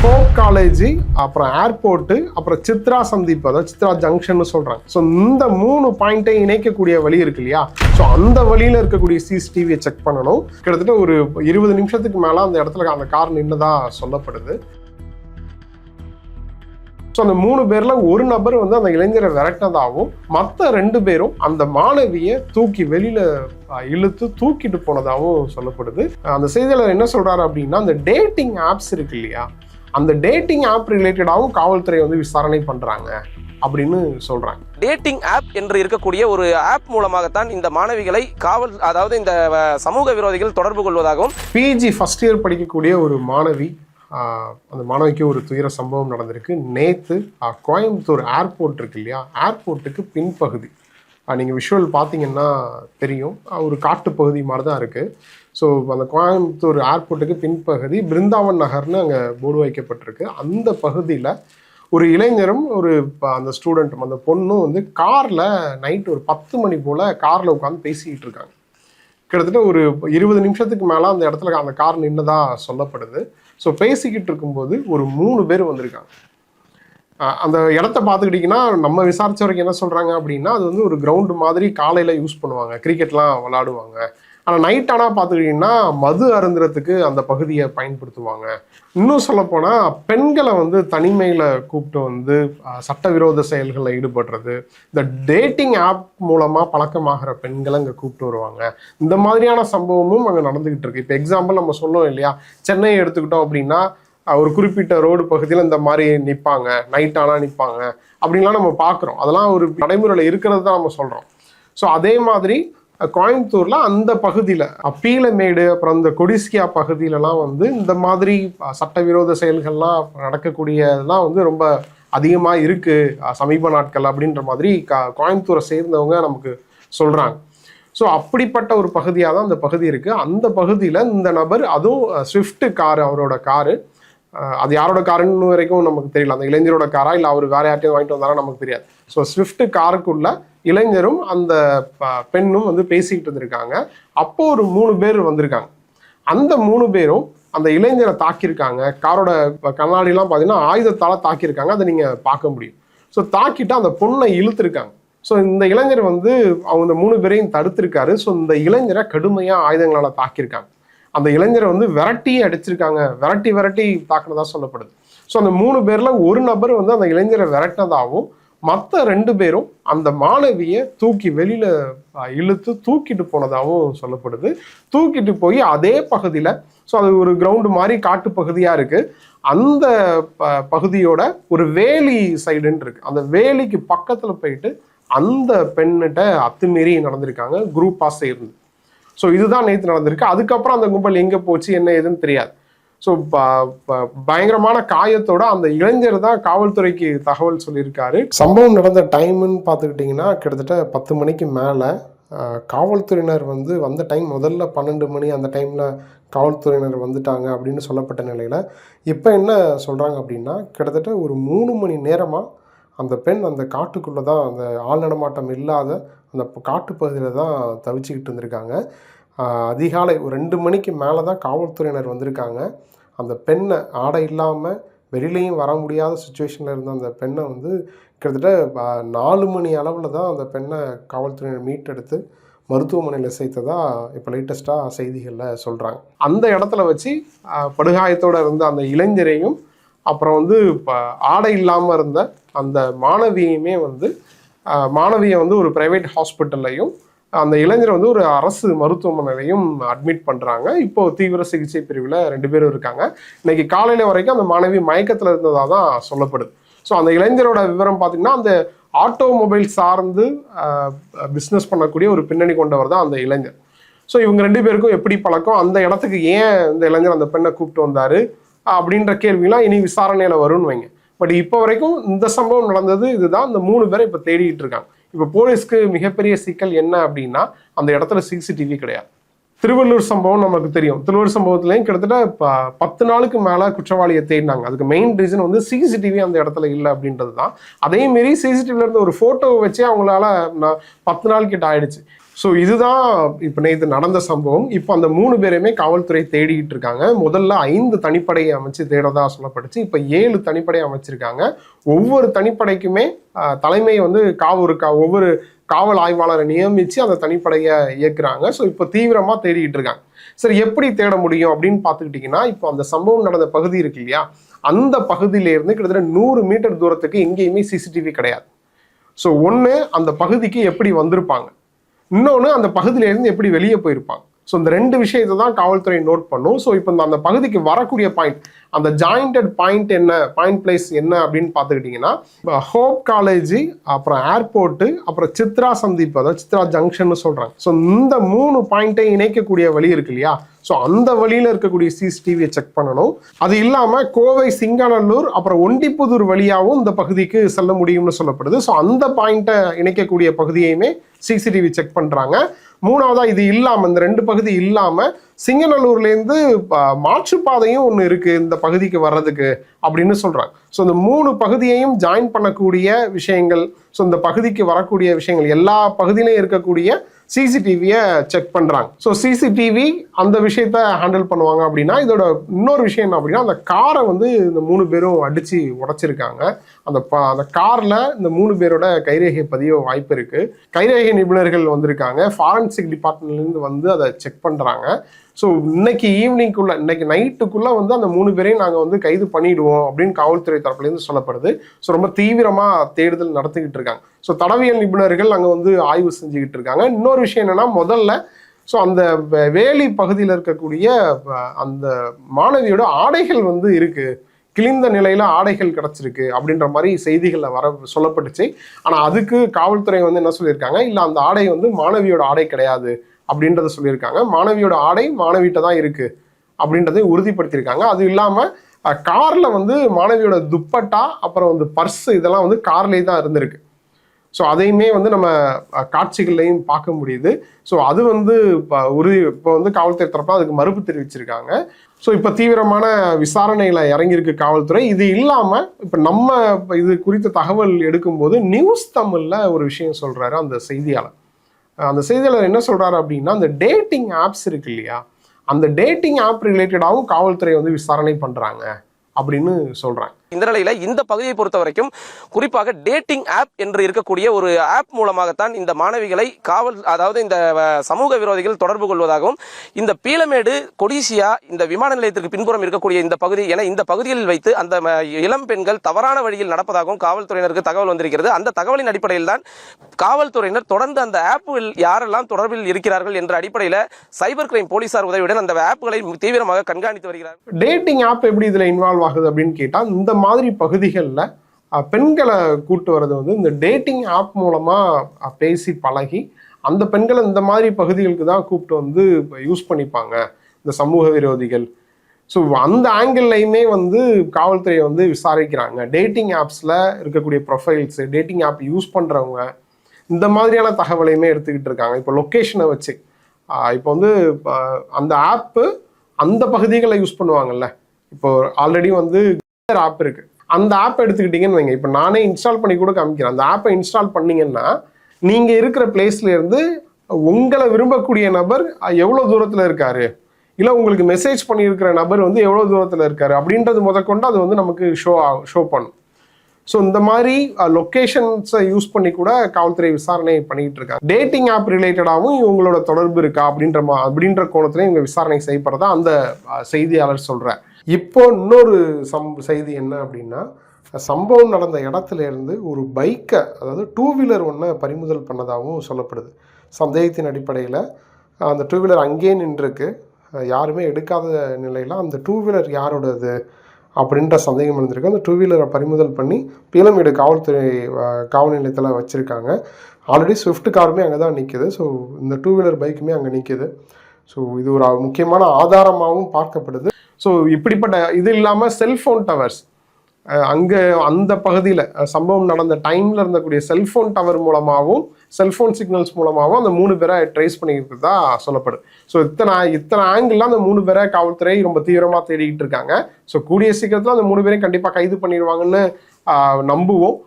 Hope college அப்புறம் airport அப்புறம் சித்ரா சந்திப்பு அதாவது சித்ரா ஜங்ஷன் சொல்றாங்க. ஸோ இந்த மூணு பாயிண்ட்டை இணைக்கக்கூடிய வழி இருக்கு இல்லையா? ஸோ அந்த வழியில் இருக்கக்கூடிய சிசிடிவியை செக் பண்ணணும். கிட்டத்தட்ட ஒரு இருபது நிமிஷத்துக்கு மேலே அந்த இடத்துல அந்த கார் நின்னதா சொல்லப்படுது. ஸோ அந்த மூணு பேரில் ஒரு நபர் வந்து அந்த இளைஞரை விரட்டினதாகவும் மற்ற ரெண்டு பேரும் அந்த மாணவியை தூக்கி வெளியில் இழுத்து தூக்கிட்டு போனதாகவும் சொல்லப்படுது. அந்த செய்தியாளர் என்ன சொல்கிறாரு அப்படின்னா அந்த டேட்டிங் ஆப்ஸ் இருக்கு இல்லையா? அந்த டேட்டிங் ஆப் ரிலேட்டடாகவும் காவல்துறை வந்து விசாரணை பண்றாங்க அப்படின்னு சொல்றாங்க. டேட்டிங் ஆப் என்று இருக்கக்கூடிய ஒரு ஆப் மூலமாகத்தான் இந்த மாணவிகளை காவல் அதாவது இந்த சமூக விரோதிகள் தொடர்பு கொள்வதாகவும் பிஜி ஃபர்ஸ்ட் இயர் படிக்கக்கூடிய ஒரு மாணவி அந்த மாணவிக்கு ஒரு துயர சம்பவம் நடந்திருக்கு. நேற்று கோயம்புத்தூர் ஏர்போர்ட் இருக்கு இல்லையா? ஏர்போர்ட்டுக்கு பின்பகுதி. நீங்கள் விஷுவல் பார்த்தீங்கன்னா தெரியும். ஒரு காட்டு பகுதி மாதிரி தான் இருக்குது ஸோ அந்த கோயம்புத்தூர் ஏர்போர்ட்டுக்கு பின்பகுதி பிருந்தாவன் நகர்னு அங்கே போர்டு வைக்கப்பட்டிருக்கு. அந்த பகுதியில் ஒரு இளைஞரும் ஒரு ப- அந்த ஸ்டூடெண்ட்டும் அந்த பொண்ணும் வந்து காரில் நைட் ஒரு பத்து மணி போல் காரில் உட்காந்து பேசிக்கிட்டு இருக்காங்க. கிட்டத்தட்ட ஒரு இருபது நிமிஷத்துக்கு மேலே அந்த இடத்துல அந்த கார் நின்னதாக சொல்லப்படுது. ஸோ பேசிக்கிட்டு இருக்கும்போது ஒரு மூணு பேர் வந்திருக்காங்க. அந்த இடத்த பார்த்துக்கிட்டிங்கன்னா நம்ம விசாரிச்ச வரைக்கும் என்ன சொல்கிறாங்க அப்படின்னா அது வந்து ஒரு கிரவுண்டு மாதிரி காலையில் யூஸ் பண்ணுவாங்க. கிரிக்கெட்லாம் விளாடுவாங்க. ஆனால் நைட் ஆனால் பார்த்துக்கிட்டிங்கன்னா மது அருந்துறதுக்கு அந்த பகுதியை பயன்படுத்துவாங்க. இன்னும் சொல்லப்போனால் பெண்களை வந்து தனிமையில் கூப்பிட்டு வந்து சட்டவிரோத செயல்களில் ஈடுபடுறது இந்த டேட்டிங் ஆப் மூலமாக பழக்கமாகிற பெண்களை அங்கே கூப்பிட்டு வருவாங்க. இந்த மாதிரியான சம்பவமும் அங்கே நடந்துக்கிட்டு இருக்கு. இப்போ எக்ஸாம்பிள் நம்ம சொல்லுவோம் இல்லையா? சென்னையை எடுத்துக்கிட்டோம் அப்படின்னா ஒரு குறிப்பிட்ட ரோடு பகுதியில் இந்த மாதிரி நிற்பாங்க நைட் ஆனால் நிற்பாங்க அப்படின்லாம் நம்ம பார்க்குறோம். அதெல்லாம் ஒரு நடைமுறையில் இருக்கிறது தான் நம்ம சொல்கிறோம் ஸோ அதே மாதிரி கோயம்புத்தூரில் அந்த பகுதியில் அப்பீலமேடு அப்புறம் இந்த கொடிஸ்கியா பகுதியிலலாம் வந்து இந்த மாதிரி சட்டவிரோத செயல்கள்லாம் நடக்கக்கூடியதெல்லாம் வந்து ரொம்ப அதிகமாக இருக்குது சமீப நாட்கள் அப்படின்ற மாதிரி க- கோயம்புத்தூரை சேர்ந்தவங்க நமக்கு சொல்கிறாங்க ஸோ அப்படிப்பட்ட ஒரு பகுதியாக தான் அந்த பகுதி இருக்குது அந்த பகுதியில் இந்த நபர் அதுவும் ஸ்விஃப்ட் கார் அவரோட காரு அது யாரோட காருன்னு வரைக்கும் நமக்கு தெரியல. அந்த இளைஞரோட காரா இல்லை அவர் வேற யார்ட்டையும் வாங்கிட்டு வந்தாரா நமக்கு தெரியாது. ஸோ ஸ்விஃப்ட் காருக்குள்ள இளைஞரும் அந்த ப- பெண்ணும் வந்து பேசிக்கிட்டு இருந்திருக்காங்க. அப்போ ஒரு மூணு பேர் வந்திருக்காங்க. அந்த மூணு பேரும் அந்த இளைஞரை தாக்கியிருக்காங்க. காரோட கண்ணாடிலாம் பார்த்தீங்கன்னா ஆயுதத்தால் தாக்கியிருக்காங்க. அதை நீங்கள் பார்க்க முடியும். ஸோ தாக்கிட்டு அந்த பொண்ணை இழுத்துருக்காங்க. ஸோ இந்த இளைஞர் வந்து அவங்க மூணு பேரையும் தடுத்திருக்காரு. ஸோ இந்த இளைஞரை கடுமையாக ஆயுதங்களால் தாக்கியிருக்காங்க. அந்த இளைஞரை வந்து விரட்டி அடிச்சிருக்காங்க. விரட்டி விரட்டி தாக்குனதா சொல்லப்படுது. ஸோ அந்த மூணு பேரில் ஒரு நபர் வந்து அந்த இளைஞரை விரட்டினதாகவும் மற்ற ரெண்டு பேரும் அந்த மாணவியை தூக்கி வெளியில் இழுத்து தூக்கிட்டு போனதாகவும் சொல்லப்படுது. தூக்கிட்டு போய் அதே பகுதியில் ஸோ அது ஒரு கிரவுண்டு மாதிரி காட்டு பகுதியாக இருக்குது அந்த ப- பகுதியோட ஒரு வேலி சைடுன்னு இருக்கு. அந்த வேலிக்கு பக்கத்தில் போயிட்டு அந்த பெண்ணிட்ட அத்துமீறி நடந்திருக்காங்க. குரூப்பாக சேர்ந்து. ஸோ இதுதான் நேற்று நடந்திருக்கு. அதுக்கப்புறம் அந்த கும்பல் எங்கே போச்சு என்ன ஏதுன்னு தெரியாது. ஸோ பயங்கரமான காயத்தோட அந்த இளைஞர் தான் காவல்துறைக்கு தகவல் சொல்லியிருக்காரு. சம்பவம் நடந்த டைம்னு பார்த்துக்கிட்டிங்கன்னா கிட்டத்தட்ட பத்து மணிக்கு மேலே காவல்துறையினர் வந்து வந்த டைம் முதல்ல பன்னெண்டு மணி அந்த டைமில் காவல்துறையினர் வந்துட்டாங்க அப்படின்னு சொல்லப்பட்ட நிலையில் இப்போ என்ன சொல்கிறாங்க அப்படின்னா கிட்டத்தட்ட ஒரு மூணு மணி நேரமாக அந்த பெண் அந்த காட்டுக்குள்ளே தான் அந்த ஆள் நடமாட்டம் இல்லாத அந்த ப- காட்டுப்பகுதியில் தான் தவிச்சுக்கிட்டு இருந்திருக்காங்க. அதிகாலை ஒரு ரெண்டு மணிக்கு மேலே தான் காவல்துறையினர் வந்திருக்காங்க. அந்த பெண்ணை ஆடை இல்லாமல் வெளியிலையும் வர முடியாத சுச்சுவேஷனில் இருந்த அந்த பெண்ணை வந்து கிட்டத்தட்ட நாலு மணி அளவில் தான் அந்த பெண்ணை காவல்துறையினர் மீட்டெடுத்து மருத்துவமனையில் சேர்த்ததா இப்போ லேட்டஸ்ட்டாக செய்திகளில் சொல்கிறாங்க அந்த இடத்துல வச்சு படுகாயத்தோடு இருந்த அந்த இளைஞரையும் அப்புறம் வந்து இப்போ ஆடை இல்லாமல் இருந்த அந்த மாணவியுமே வந்து மாணவியை வந்து ஒரு பிரைவேட் ஹாஸ்பிட்டல்லையும் அந்த இளைஞரை வந்து ஒரு அரசு மருத்துவமனையிலையும் அட்மிட் பண்ணுறாங்க இப்போ தீவிர சிகிச்சை பிரிவில் ரெண்டு பேரும் இருக்காங்க. இன்னைக்கு காலையில் வரைக்கும் அந்த மாணவி மயக்கத்தில் இருந்ததாக தான் சொல்லப்படுது. ஸோ அந்த இளைஞரோட விவரம் பார்த்திங்கன்னா அந்த ஆட்டோமொபைல் சார்ந்து பிஸ்னஸ் பண்ணக்கூடிய ஒரு பின்னணி கொண்டவர் தான் அந்த இளைஞர். ஸோ இவங்க ரெண்டு பேருக்கும் எப்படி பழக்கம்? அந்த இடத்துக்கு ஏன் இந்த இளைஞர் அந்த பெண்ணை கூப்பிட்டு வந்தாரு? அப்படின்ற கேள்விலாம் இனி விசாரணையில வரும்னு வைங்க. பட் இப்போ வரைக்கும் இந்த சம்பவம் நடந்தது இதுதான். இந்த மூணு பேரை இப்போ தேடிட்டு இருக்காங்க. இப்போ போலீஸ்க்கு மிகப்பெரிய சிக்கல் என்ன அப்படின்னா அந்த இடத்துல சிசிடிவி கிடையாது. திருவள்ளூர் சம்பவம் நமக்கு தெரியும். திருவள்ளூர் சம்பவத்துலேயும் கிட்டத்தட்ட ப- பத்து நாளுக்கு மேலே குற்றவாளியை தேடினாங்க. அதுக்கு மெயின் ரீசன் வந்து சிசிடிவி அந்த இடத்துல இல்லை அப்படின்றது தான் அதேமாரி மாரி ஒரு ஃபோட்டோவை வச்சே அவங்களால நான் பத்து நாள் கிட்ட ஆயிடுச்சு. ஸோ இதுதான் இப்போ நேற்று நடந்த சம்பவம். இப்போ அந்த மூணு பேரையுமே காவல்துறை தேடிக்கிட்டு இருக்காங்க. முதல்ல ஐந்து தனிப்படையை அமைச்சு தேடதா சொல்லப்பட்டுச்சு. இப்போ ஏழு தனிப்படை அமைச்சிருக்காங்க. ஒவ்வொரு தனிப்படைக்குமே தலைமை வந்து காவல் கா ஒவ்வொரு காவல் ஆய்வாளரை நியமித்து அந்த தனிப்படையை இயக்குறாங்க. ஸோ இப்போ தீவிரமாக தேடிக்கிட்டு இருக்காங்க. சரி எப்படி தேட முடியும் அப்படின்னு பார்த்துக்கிட்டிங்கன்னா இப்போ அந்த சம்பவம் நடந்த பகுதி இருக்கு இல்லையா? அந்த பகுதியிலேருந்து கிட்டத்தட்ட நூறு மீட்டர் தூரத்துக்கு எங்கேயுமே சிசிடிவி கிடையாது. ஸோ ஒன்று அந்த பகுதிக்கு எப்படி வந்திருப்பாங்க? இன்னொன்று அந்த பகுதியிலேருந்து எப்படி வெளியே போயிருப்பாங்க. ஸோ இந்த ரெண்டு விஷயத்தை தான் காவல்துறை நோட் பண்ணும். ஸோ இப்போ இந்த அந்த பகுதிக்கு வரக்கூடிய பாயிண்ட் அந்த ஜாயிண்டட் பாயிண்ட் என்ன பாயிண்ட் பிளேஸ் என்ன அப்படின்னு பார்த்துக்கிட்டிங்கன்னா ஹோப் காலேஜ் அப்புறம் ஏர்போர்ட்டு அப்புறம் சித்ரா சந்திப்பு அதாவது சித்ரா ஜங்ஷன் சொல்கிறாங்க ஸோ இந்த மூணு பாயிண்ட்டை இணைக்கக்கூடிய வழி இருக்கு இல்லையா? ஸோ அந்த வழியில் இருக்கக்கூடிய சிசிடிவியை செக் பண்ணணும். அது இல்லாமல் கோவை சிங்காநல்லூர் அப்புறம் ஒண்டிப்புதூர் வழியாகவும் இந்த பகுதிக்கு செல்ல முடியும்னு சொல்லப்படுது. ஸோ அந்த பாயிண்ட்டை இணைக்கக்கூடிய பகுதியையுமே சிசிடிவி செக் பண்ணுறாங்க மூணாவதாக இது இல்லாமல் இந்த ரெண்டு பகுதி இல்லாமல் சிங்கநல்லூர்லேருந்து ப- மாற்றுப்பாதையும் ஒன்று இருக்குது இந்த பகுதிக்கு வர்றதுக்கு அப்படின்னு சொல்கிறாங்க ஸோ இந்த மூணு பகுதியையும் ஜாயின் பண்ணக்கூடிய விஷயங்கள் ஸோ இந்த பகுதிக்கு வரக்கூடிய விஷயங்கள் எல்லா பகுதியிலையும் இருக்கக்கூடிய சிசிடிவியை செக் பண்ணுறாங்க ஸோ சிசிடிவி அந்த விஷயத்த ஹேண்டில் பண்ணுவாங்க அப்படின்னா இதோட இன்னொரு விஷயம் என்ன அப்படின்னா அந்த காரை வந்து இந்த மூணு பேரும் அடித்து உடைச்சிருக்காங்க. அந்த ப அந்த காரில் இந்த மூணு பேரோட கைரேகை பதிய வாய்ப்பு இருக்குது கைரேகை நிபுணர்கள் வந்திருக்காங்க. ஃபாரன்சிக் டிபார்ட்மெண்ட்லேருந்து வந்து அதை செக் பண்ணுறாங்க ஸோ இன்னைக்கு ஈவினிங்குள்ள இன்னைக்கு நைட்டுக்குள்ளே வந்து அந்த மூணு பேரையும் நாங்கள் வந்து கைது பண்ணிடுவோம் அப்படின்னு காவல்துறை தரப்புலேருந்து சொல்லப்படுது. ஸோ ரொம்ப தீவிரமாக தேடுதல் நடத்திக்கிட்டு இருக்காங்க. ஸோ தடவியல் நிபுணர்கள் அங்கே வந்து ஆய்வு செஞ்சுக்கிட்டு இருக்காங்க. இன்னொரு விஷயம் என்னென்னா முதல்ல ஸோ அந்த வே- வேலி பகுதியில் இருக்கக்கூடிய அந்த மாணவியோட ஆடைகள் வந்து இருக்குது கிழிந்த நிலையில ஆடைகள் கிடைச்சிருக்கு அப்படின்ற மாதிரி செய்திகளில் வர சொல்லப்பட்டுச்சு. ஆனால் அதுக்கு காவல்துறை வந்து என்ன சொல்லியிருக்காங்க? இல்லை அந்த ஆடை வந்து மாணவியோட ஆடை கிடையாது. அப்படின்றத சொல்லியிருக்காங்க. மாணவியோட ஆடை மாணவிகிட்ட தான் இருக்கு அப்படின்றதை உறுதிப்படுத்தியிருக்காங்க. அது இல்லாமல் காரில் வந்து மாணவியோட துப்பட்டா அப்புறம் வந்து பர்ஸ் இதெல்லாம் வந்து கார்லேயே தான் இருந்திருக்கு. ஸோ அதையுமே வந்து நம்ம காட்சிகள்லையும் பார்க்க முடியுது. ஸோ அது வந்து இப்போ உறுதி இப்போ வந்து காவல்துறை தரப்பில் அதுக்கு மறுப்பு தெரிவிச்சிருக்காங்க. ஸோ இப்போ தீவிரமான விசாரணையில் இறங்கியிருக்கு காவல்துறை. இது இல்லாமல் இப்போ நம்ம இது குறித்த தகவல் எடுக்கும்போது நியூஸ் தமிழில் ஒரு விஷயம் சொல்கிறாரு அந்த செய்தியாளர். அந்த செய்தியாளர் என்ன சொல்கிறாரு அப்படின்னா அந்த டேட்டிங் ஆப்ஸ் இருக்கு இல்லையா? அந்த டேட்டிங் ஆப் ரிலேட்டடாகவும் காவல்துறை வந்து விசாரணை பண்ணுறாங்க அப்படின்னு சொல்கிறாங்க இந்த நிலையில இந்த பகுதியை பொறுத்த வரைக்கும் குறிப்பாக டேட்டிங் ஆப் என்று இருக்கக்கூடிய ஒரு ஆப் மூலமாகத்தான் இந்த மாணவிகளை காவல் அதாவது இந்த சமூக விரோதிகள் தொடர்பு கொள்வதாகவும் இந்த பீளமேடு கொடிசியா இந்த விமான நிலையத்திற்கு பின்புறம் இருக்கக்கூடிய இந்த பகுதி என இந்த பகுதியில் வைத்து அந்த இளம் பெண்கள் தவறான வழியில் நடப்பதாகவும் காவல்துறையினருக்கு தகவல் வந்திருக்கிறது. அந்த தகவலின் அடிப்படையில் தான் காவல்துறையினர் தொடர்ந்து அந்த ஆப்பில் யாரெல்லாம் தொடர்பில் இருக்கிறார்கள் என்ற அடிப்படையில் சைபர் கிரைம் போலீசார் உதவியுடன் அந்த ஆப்புகளை தீவிரமாக கண்காணித்து வருகிறார்கள் டேட்டிங் ஆப் எப்படி இதில் இன்வால்வ் ஆகுது அப்படின்னு கேட்டால் இந்த மாதிரி பகுதிகளில் பெண்களை கூட்டு வர்றது வந்து இந்த டேட்டிங் ஆப் மூலமாக பேசி பழகி அந்த பெண்களை இந்த மாதிரி பகுதிகளுக்கு தான் கூப்பிட்டு வந்து யூஸ் பண்ணிப்பாங்க இந்த சமூக விரோதிகள். ஸோ அந்த ஆங்கிள்லையுமே வந்து காவல்துறையை வந்து விசாரிக்கிறாங்க. டேட்டிங் ஆப்ஸில் இருக்கக்கூடிய ப்ரொஃபைல்ஸு டேட்டிங் ஆப் யூஸ் பண்ணுறவங்க இந்த மாதிரியான தகவலையுமே எடுத்துக்கிட்டு இருக்காங்க. இப்போ லொக்கேஷனை வச்சு இப்போ வந்து அந்த ஆப்பு அந்த பகுதிகளை யூஸ் பண்ணுவாங்கல்ல இப்போ ஆல்ரெடி வந்து ஆப் இருக்கு. அந்த ஆப் எடுத்துக்கிட்டீங்கன்னு வைங்க. இப்போ நானே இன்ஸ்டால் பண்ணி கூட காமிக்கிறேன். அந்த ஆப்பை இன்ஸ்டால் பண்ணீங்கன்னா நீங்க இருக்கிற பிளேஸ்ல இருந்து உங்களை விரும்பக்கூடிய நபர் எவ்வளோ எவ்வளவு தூரத்துல இருக்காரு? இல்ல உங்களுக்கு மெசேஜ் பண்ணியிருக்கிற நபர் வந்து எவ்வளவு தூரத்துல இருக்காரு? அப்படின்றது முதற்கொண்டு அது வந்து நமக்கு ஷோ ஷோ பண்ணும். ஸோ இந்த மாதிரி லொக்கேஷன்ஸை யூஸ் பண்ணி கூட காவல்துறை விசாரணை பண்ணிக்கிட்டு இருக்காங்க. டேட்டிங் ஆப் ரிலேட்டடாகவும் இவங்களோட தொடர்பு இருக்கா? அப்படின்ற மா அப்படின்ற கோணத்துலேயும் இவங்க விசாரணை செய்யப்படுறதா அந்த செய்தியாளர் சொல்கிறேன் இப்போ இன்னொரு சம் செய்தி என்ன அப்படின்னா சம்பவம் நடந்த இடத்துல இருந்து ஒரு பைக்கை அதாவது டூ வீலர் ஒன்றை பறிமுதல் பண்ணதாகவும் சொல்லப்படுது. சந்தேகத்தின் அடிப்படையில் அந்த டூ வீலர் அங்கேயே நின்றுருக்கு. யாருமே எடுக்காத நிலையில் அந்த டூ வீலர் யாரோடது அப்படின்ற சந்தேகம் இருந்திருக்கு அந்த டூ வீலரை பறிமுதல் பண்ணி பீலமேடு காவல்துறை காவல் நிலையத்தில் வச்சுருக்காங்க. ஆல்ரெடி ஸ்விஃப்ட் காருமே அங்கே தான் நிற்கிது ஸோ இந்த டூ வீலர் பைக்குமே அங்கே நிற்கிது ஸோ இது ஒரு முக்கியமான ஆதாரமாகவும் பார்க்கப்படுது. ஸோ இப்படிப்பட்ட இது இல்லாமல் செல்ஃபோன் டவர்ஸ் அங்கே அந்த பகுதியில் சம்பவம் நடந்த டைமில் இருந்தக்கூடிய செல்ஃபோன் டவர் மூலமாகவும் செல்ஃபோன் சிக்னல்ஸ் மூலமாகவும் அந்த மூணு பேரை ட்ரேஸ் பண்ணியிருக்கிறதா சொல்லப்படும். ஸோ இத்தனை இத்தனை ஆங்கிளில் அந்த மூணு பேரை காவல்துறை ரொம்ப தீவிரமாக தேடிக்கிட்டு இருக்காங்க. ஸோ கூடிய சீக்கிரத்தில் அந்த மூணு பேரையும் கண்டிப்பாக கைது பண்ணிடுவாங்கன்னு நம்புவோம்.